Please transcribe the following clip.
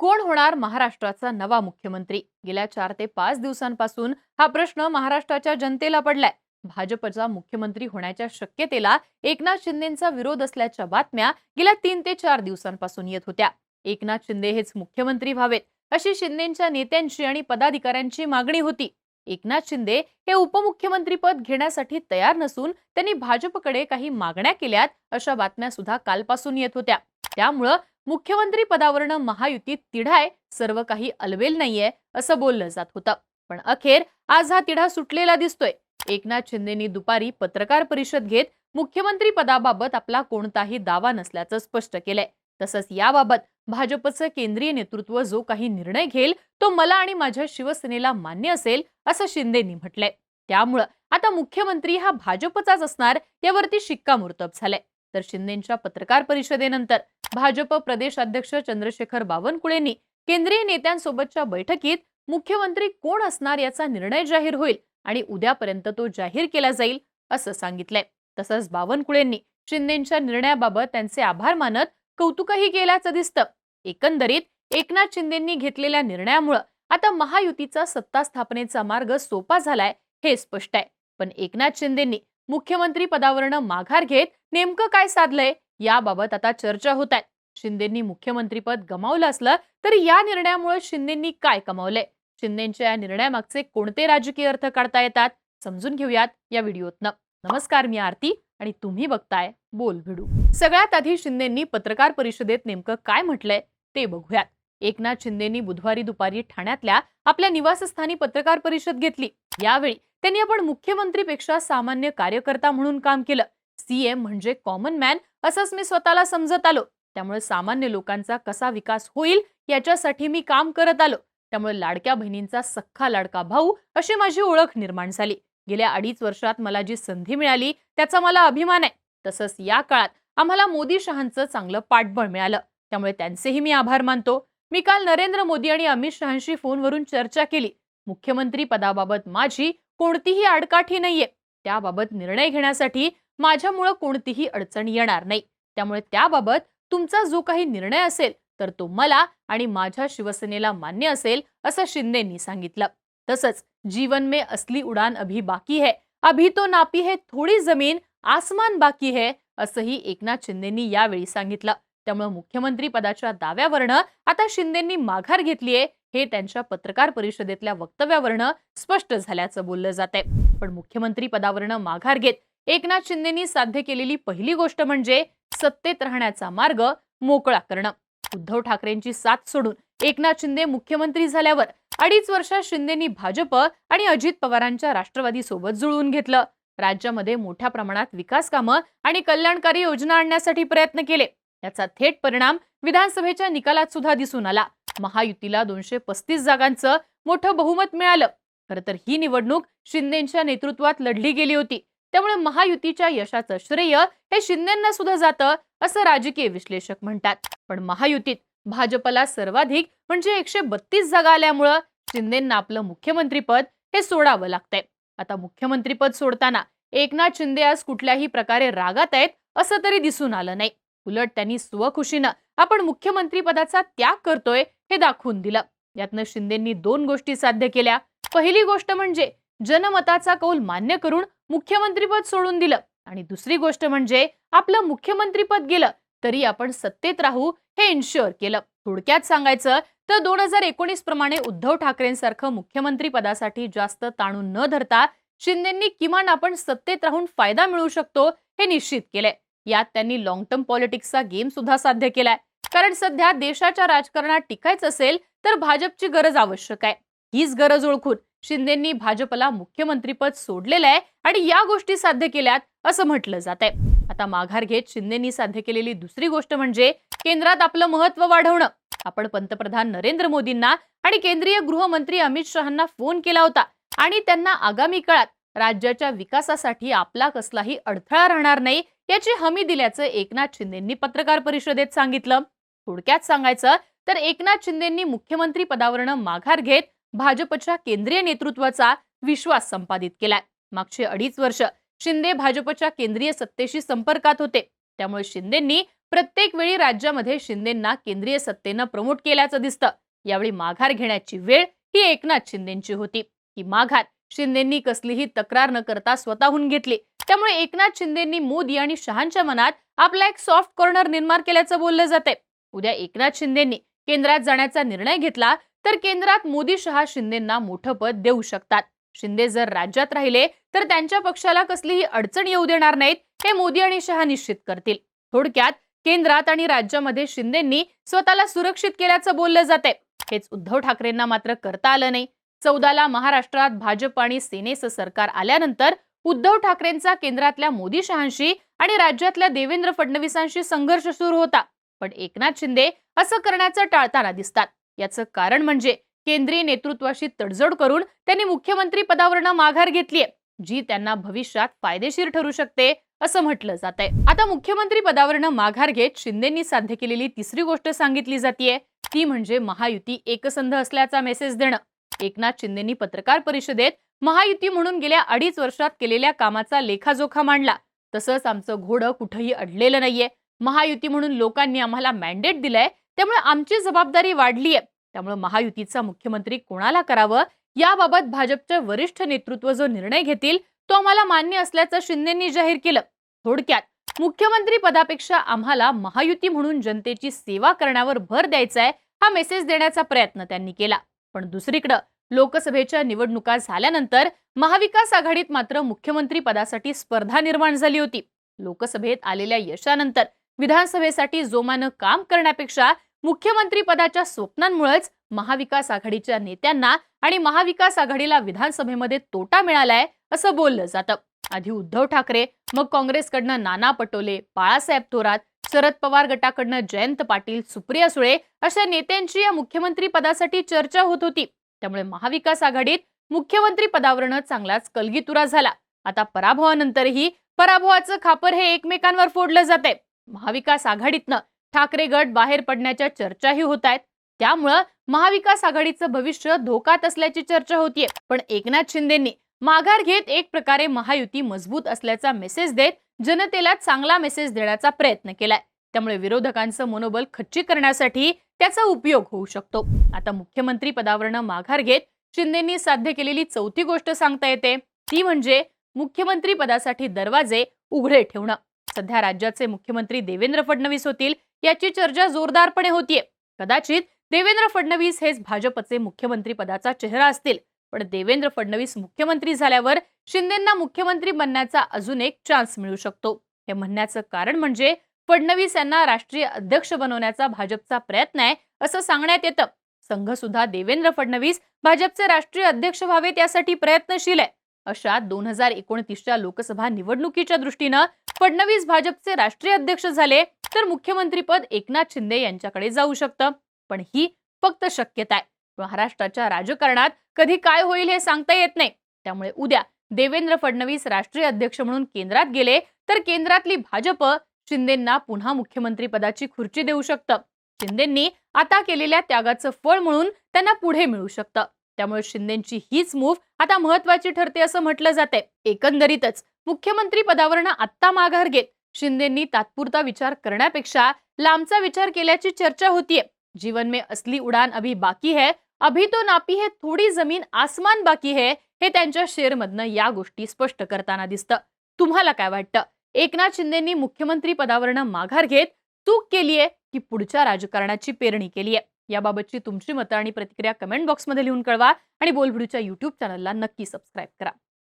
कोण होणार महाराष्ट्राचा नवा मुख्यमंत्री? गेल्या चार ते पाच दिवसांपासून हा प्रश्न महाराष्ट्राच्या जनतेला पडलाय. भाजपचा मुख्यमंत्री होण्याच्या शक्यतेला एकनाथ शिंदेचा विरोध असल्याच्या बातम्या गेल्या तीन ते चार दिवसांपासून येत होत्या. एकनाथ शिंदे हेच मुख्यमंत्री व्हावेत अशी शिंदेच्या नेत्यांची आणि पदाधिकाऱ्यांची मागणी होती. एकनाथ शिंदे हे उपमुख्यमंत्रीपद घेण्यासाठी तयार नसून त्यांनी भाजपकडे काही मागण्या केल्यात अशा बातम्या सुद्धा कालपासून येत होत्या. त्यामुळं मुख्यमंत्री पदावरनं महायुतीत तिढाय सर्व काही अलबेल नाहीये असं बोललं जात होतं. पण अखेर आज हा तिढा सुटलेला दिसतोय. एकनाथ शिंदेनी दुपारी पत्रकार परिषद घेत मुख्यमंत्री पदाबाबत आपला कोणताही दावा नसल्याचं स्पष्ट केलंय. तसंच याबाबत भाजपचं केंद्रीय नेतृत्व जो काही निर्णय घेईल तो मला आणि माझ्या शिवसेनेला मान्य असेल असं शिंदेनी म्हटलंय. त्यामुळं आता मुख्यमंत्री हा भाजपचाच असणार यावरती शिक्कामोर्तब झालाय. तर शिंदेच्या पत्रकार परिषदेनंतर भाजप प्रदेश अध्यक्ष चंद्रशेखर बावनकुळेंनी केंद्रीय नेत्यांसोबतच्या बैठकीत मुख्यमंत्री कोण असणार याचा निर्णय जाहीर होईल आणि उद्यापर्यंत तो जाहीर केला जाईल असं सांगितलंय. तसंच बावनकुळेंनी शिंदेच्या निर्णयाबाबत त्यांचे आभार मानत कौतुकही केल्याचं दिसतं. एकंदरीत एकनाथ शिंदेंनी घेतलेल्या निर्णयामुळं आता महायुतीचा सत्ता स्थापनेचा मार्ग सोपा झालाय हे स्पष्ट आहे. पण एकनाथ शिंदेंनी मुख्यमंत्री पदावरनं माघार घेत नेमकं काय साधलंय? याबाबत आता चर्चा होत आहेत शिंदेंनी मुख्यमंत्रीपद गमावलं असलं तरी या निर्णयामुळे शिंदेंनी काय कमावलंय? शिंदेच्या या निर्णयामागचे कोणते राजकीय अर्थ काढता येतात? समजून घेऊयात या व्हिडिओतनं. नमस्कार मी आरती आणि तुम्ही बघताय बोल भिडू. सगळ्यात आधी शिंदेंनी पत्रकार परिषदेत नेमकं काय म्हटलंय ते बघूयात. एकनाथ शिंदेंनी बुधवारी दुपारी ठाण्यातल्या आपल्या निवासस्थानी पत्रकार परिषद घेतली. यावेळी त्यांनी आपण मुख्यमंत्रीपेक्षा सामान्य कार्यकर्ता म्हणून काम केलं. सीएम म्हणजे कॉमन मॅन असंच मी स्वतःला समजत आलो. त्यामुळे सामान्य लोकांचा कसा विकास होईल याच्यासाठी मी काम करत आलो. त्यामुळे लाडक्या बहिणींचा सख्खा लाडका भाऊ अशी माझी ओळख निर्माण झाली. गेल्या अडीच वर्षात मला जी संधी मिळाली त्याचा मला अभिमान आहे. तसंच या काळात आम्हाला मोदी शहांचं चांगलं पाठबळ मिळालं. त्यामुळे त्यांचेही मी आभार मानतो. मी काल नरेंद्र मोदी आणि अमित शहांशी फोनवरून चर्चा केली. मुख्यमंत्री पदाबाबत माझी कोणतीही आडकाठी नाहीये. त्याबाबत निर्णय घेण्यासाठी माझ्यामुळं कोणतीही अडचण येणार नाही. त्यामुळे त्याबाबत तुमचा जो काही निर्णय असेल तर तो मला आणि माझ्या शिवसेनेला मान्य असेल असं शिंदेंनी सांगितलं. तसंच जीवन में असली उडान अभी बाकी है अभी तो नापी है थोडी जमीन आसमान बाकी है असंही एकनाथ शिंदेंनी यावेळी सांगितलं. त्यामुळे मुख्यमंत्री पदाच्या दाव्यावरनं आता शिंदेंनी माघार घेतलीये हे त्यांच्या पत्रकार परिषदेतल्या वक्तव्यावरनं स्पष्ट झाल्याचं बोललं जात आहे पण मुख्यमंत्री पदावरनं माघार घेत एकनाथ शिंदेनी साध्य केलेली पहिली गोष्ट म्हणजे सत्तेत राहण्याचा मार्ग मोकळा करणं. उद्धव ठाकरेंची साथ सोडून एकनाथ शिंदे मुख्यमंत्री झाल्यावर अडीच वर्षात शिंदेनी भाजप आणि अजित पवारांच्या राष्ट्रवादी सोबत जुळवून घेतलं. राज्यामध्ये मोठ्या प्रमाणात विकास कामं आणि कल्याणकारी योजना आणण्यासाठी प्रयत्न केले. याचा थेट परिणाम विधानसभेच्या निकालात सुद्धा दिसून आला. महायुतीला दोनशे पस्तीस जागांचं मोठं बहुमत मिळालं. खरं तर ही निवडणूक शिंदेच्या नेतृत्वात लढली गेली होती. त्यामुळे महायुतीच्या यशाचं श्रेय हे शिंदेना सुद्धा जातं असं राजकीय विश्लेषक म्हणतात. पण महायुतीत भाजपला सर्वाधिक म्हणजे एकशे बत्तीस जागा आल्यामुळं शिंदेंना आपलं मुख्यमंत्रीपद हे सोडावं लागतंय. आता मुख्यमंत्रीपद सोडताना एकनाथ शिंदे आज कुठल्याही प्रकारे रागात आहेत असं तरी दिसून आलं नाही. उलट त्यांनी स्वखुशीनं आपण मुख्यमंत्रीपदाचा त्याग करतोय हे दाखवून दिलं. यातनं शिंदेंनी दोन गोष्टी साध्य केल्या. पहिली गोष्ट म्हणजे जनमताचा कौल मान्य करून मुख्यमंत्रीपद सोडून दिलं. आणि दुसरी गोष्ट म्हणजे आपलं मुख्यमंत्रीपद गेलं तरी आपण सत्तेत राहू हे इन्शुअर केलं. थोडक्यात सांगायचं तर दोन हजार एकोणीस प्रमाणे उद्धव ठाकरेंसारखं मुख्यमंत्री पदासाठी जास्त ताणून न धरता शिंदेंनी किमान आपण सत्तेत राहून फायदा मिळू शकतो हे निश्चित केलंय. यात त्यांनी लॉंग टर्म पॉलिटिक्सचा गेम सुद्धा साध्य केलाय. कारण सध्या देशाच्या राजकारणात टिकायचं असेल तर भाजपची गरज आवश्यक आहे. हीच गरज ओळखून शिंदेंनी भाजपला मुख्यमंत्रीपद सोडलेलं आहे आणि या गोष्टी साध्य केल्यात असं म्हटलं जात आहे. आता माघार घेत शिंदेंनी साध्य केलेली दुसरी गोष्ट म्हणजे केंद्रात आपलं महत्त्व वाढवणं. आपण पंतप्रधान नरेंद्र मोदींना आणि केंद्रीय गृहमंत्री अमित शहांना फोन केला होता आणि त्यांना आगामी काळात राज्याच्या विकासासाठी आपला कसलाही अडथळा राहणार नाही याची हमी दिल्याचं एकनाथ शिंदेंनी पत्रकार परिषदेत सांगितलं. थोडक्यात सांगायचं तर एकनाथ शिंदेंनी मुख्यमंत्री पदावरनं माघार घेत भाजपच्या केंद्रीय नेतृत्वाचा विश्वास संपादित केलाय. मागचे अडीच वर्ष शिंदे भाजपच्या केंद्रीय सत्तेशी संपर्कात होते. त्यामुळे शिंदेंनी प्रत्येक वेळी राज्यामध्ये शिंदेंना केंद्रीय सत्तेनं प्रमोट केल्याचं दिसतं. यावेळी माघार घेण्याची वेळ ही एकनाथ शिंदेची होती. ही माघार शिंदेंनी कसलीही तक्रार न करता स्वतःहून घेतली. त्यामुळे एकनाथ शिंदेंनी मोदी आणि शहांच्या मनात आपला एक सॉफ्ट कॉर्नर निर्माण केल्याचं बोललं जाते उद्या एकनाथ शिंदेंनी केंद्रात जाण्याचा निर्णय घेतला तर केंद्रात मोदी शहा शिंदेंना मोठं पद देऊ शकतात. शिंदे जर राज्यात राहिले तर त्यांच्या पक्षाला कसलीही अडचण येऊ देणार नाहीत हे मोदी आणि शहा निश्चित करतील. थोडक्यात केंद्रात आणि राज्यामध्ये शिंदेंनी स्वतःला सुरक्षित केल्याचं बोललं जाते हेच उद्धव ठाकरेंना मात्र करता आलं नाही. चौदाला महाराष्ट्रात भाजप आणि सेनेचं सरकार आल्यानंतर उद्धव ठाकरेंचा केंद्रातल्या मोदी शहांशी आणि राज्यातल्या देवेंद्र फडणवीसांशी संघर्ष सुरू होता. पण एकनाथ शिंदे असं करण्याचं टाळताना दिसतात. याचं कारण म्हणजे केंद्रीय नेतृत्वाशी तडजोड करून त्यांनी मुख्यमंत्री पदावरनं माघार घेतलीय जी त्यांना भविष्यात फायदेशीर ठरू शकते असं म्हटलं जात आहे आता मुख्यमंत्री पदावरनं माघार घेत शिंदेंनी साध्य केलेली तिसरी गोष्ट सांगितली जातीये ती म्हणजे महायुती एकसंध असल्याचा मेसेज देणं. एकनाथ शिंदेंनी पत्रकार परिषदेत महायुती म्हणून गेल्या अडीच वर्षात केलेल्या कामाचा लेखाजोखा मांडला. तसंच आमचं घोडं कुठंही अडलेलं नाहीये. महायुती म्हणून लोकांनी आम्हाला मॅन्डेट दिलंय त्यामुळे आमची जबाबदारी वाढली आहे. त्यामुळे महायुतीचा मुख्यमंत्री कोणाला करावं? याबाबत भाजपचे वरिष्ठ नेतृत्व जो निर्णय घेतील तो आम्हाला मान्य असल्याचं शिंदेंनी जाहीर केलं. थोडक्यात मुख्यमंत्री पदापेक्षा आम्हाला महायुती म्हणून जनतेची सेवा करण्यावर भर द्यायचा आहे हा मेसेज देण्याचा प्रयत्न त्यांनी केला. पण दुसरीकडं लोकसभेच्या निवडणुका झाल्यानंतर महाविकास आघाडीत मात्र मुख्यमंत्री पदासाठी स्पर्धा निर्माण झाली होती. लोकसभेत आलेल्या यशानंतर विधानसभेसाठी जोमानं काम करण्यापेक्षा मुख्यमंत्री पदाच्या स्वप्नांमुळेच महाविकास आघाडीच्या नेत्यांना आणि महाविकास आघाडीला विधानसभेमध्ये तोटा मिळालाय असं बोललं जातं. आधी उद्धव ठाकरे मग काँग्रेसकडनं नाना पटोले बाळासाहेब थोरात शरद पवार गटाकडनं जयंत पाटील सुप्रिया सुळे अशा नेत्यांची या मुख्यमंत्री पदासाठी चर्चा होत होती. त्यामुळे महाविकास आघाडीत मुख्यमंत्री पदावरनं चांगलाच कलगीतुरा झाला. आता पराभवानंतरही पराभवाचं खापर हे एकमेकांवर फोडलं जाते महाविकास आघाडीतनं ठाकरे गट बाहेर पडण्याच्या चर्चाही होत आहेत. त्यामुळं महाविकास आघाडीचं भविष्य धोकात असल्याची चर्चा होतीये. पण एकनाथ शिंदेंनी माघार घेत एक प्रकारे महायुती मजबूत असल्याचा मेसेज देत जनतेला चांगला मेसेज देण्याचा प्रयत्न केलाय. त्यामुळे विरोधकांचं मनोबल खच्ची करण्यासाठी त्याचा उपयोग होऊ शकतो. आता मुख्यमंत्री पदावरनं माघार घेत शिंदेंनी साध्य केलेली चौथी गोष्ट सांगता येते. ती म्हणजे मुख्यमंत्री पदासाठी दरवाजे उघडे ठेवणं. सध्या राज्याचे मुख्यमंत्री देवेंद्र फडणवीस होतील. याची चर्चा जोरदारपणे होतीये. कदाचित देवेंद्र फडणवीस हेच भाजपचे मुख्यमंत्री पदाचा चेहरा असतील. पण देवेंद्र फडणवीस मुख्यमंत्री झाल्यावर शिंदेंना मुख्यमंत्री बनण्याचा अजून एक चान्स मिळू शकतो. हे म्हणण्याचं कारण म्हणजे फडणवीस यांना राष्ट्रीय अध्यक्ष बनवण्याचा भाजपचा प्रयत्न आहे असं सांगण्यात येतं. संघ सुद्धा देवेंद्र फडणवीस भाजपचे राष्ट्रीय अध्यक्ष व्हावेत यासाठी प्रयत्नशील आहे. अशा दोन हजार एकोणतीसच्या लोकसभा निवडणुकीच्या दृष्टीनं फडणवीस भाजपचे राष्ट्रीय अध्यक्ष झाले तर मुख्यमंत्रीपद एकनाथ शिंदे यांच्याकडे जाऊ शकतं. पण ही फक्त शक्यता आहे. महाराष्ट्राच्या राजकारणात कधी काय होईल हे सांगता येत नाही. त्यामुळे उद्या देवेंद्र फडणवीस राष्ट्रीय अध्यक्ष म्हणून केंद्रात गेले तर केंद्रातली भाजप शिंदेंना पुन्हा मुख्यमंत्रीपदाची खुर्ची देऊ शकतं. शिंदेंनी आता केलेल्या त्यागाचं फळ म्हणून त्यांना पुढे मिळू शकतं. त्यामुळे शिंदेची हीच मूव्ह आता महत्वाची ठरते असं म्हटलं जाते एकंदरीतच मुख्यमंत्री पदावरनं आत्ता माघार घेत शिंदेंनी तात्पुरता विचार करण्यापेक्षा लांबचा विचार केल्याची चर्चा होतीये. जीवन में असली उडान अभी बाकी है अभी तो नापी है थोडी जमीन आसमान बाकी है हे त्यांच्या शेअरमधनं या गोष्टी स्पष्ट करताना दिसतं. तुम्हाला काय वाटतं? एकनाथ शिंदेंनी मुख्यमंत्री पदावरनं माघार घेत चूक केलीये की पुढच्या राजकारणाची पेरणी केलीये? याबाबतची तुमची मतं आणि प्रतिक्रिया कमेंट बॉक्समध्ये लिहून कळवा आणि बोलभिडूच्या युट्यूब चॅनलला नक्की सबस्क्राईब करा.